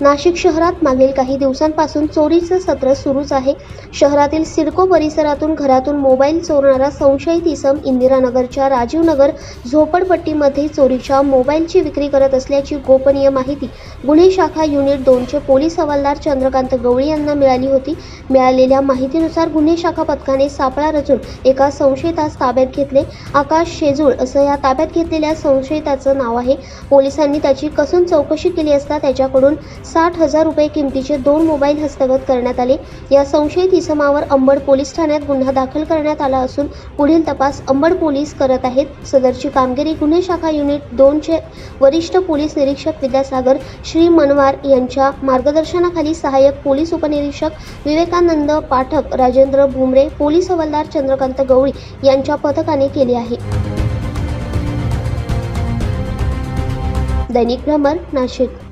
नाशिक शहरात मागील काही दिवसांपासून चोरीचं सत्र सुरूच आहे. शहरातील सिडको परिसरातून घरातून मोबाईल चोरणारा संशयित इसम इंदिरानगरच्या राजीवनगर झोपडपट्टीमध्ये चोरीच्या मोबाईलची विक्री करत असल्याची गोपनीय माहिती गुन्हे शाखा युनिट दोनचे पोलीस हवालदार चंद्रकांत गवळी यांना मिळाली होती. मिळालेल्या माहितीनुसार गुन्हे शाखा पथकाने सापळा रचून एका संशयितास ताब्यात घेतले. आकाश शेजूळ असं या ताब्यात घेतलेल्या संशयिताचं नाव आहे. पोलिसांनी त्याची कसून चौकशी केली असता त्याच्याकडून साठ हजार रुपये किमतीचे दोन मोबाईल हस्तगत करण्यात आले. या संशयित इसमावर अंबड पोलीस ठाण्यात गुन्हा दाखल करण्यात आला असून पुढील तपास अंबड पोलीस करत आहेत. सदरची कामगिरी गुन्हे शाखा युनिट दोनचे वरिष्ठ पोलीस निरीक्षक विद्यासागर श्री मनवार यांच्या मार्गदर्शनाखाली सहाय्यक पोलीस उपनिरीक्षक विवेकानंद पाठक राजेंद्र भुमरे पोलीस हवालदार चंद्रकांत गवळी यांच्या पथकाने केली आहे. दैनिक भ्रमर नाशिक.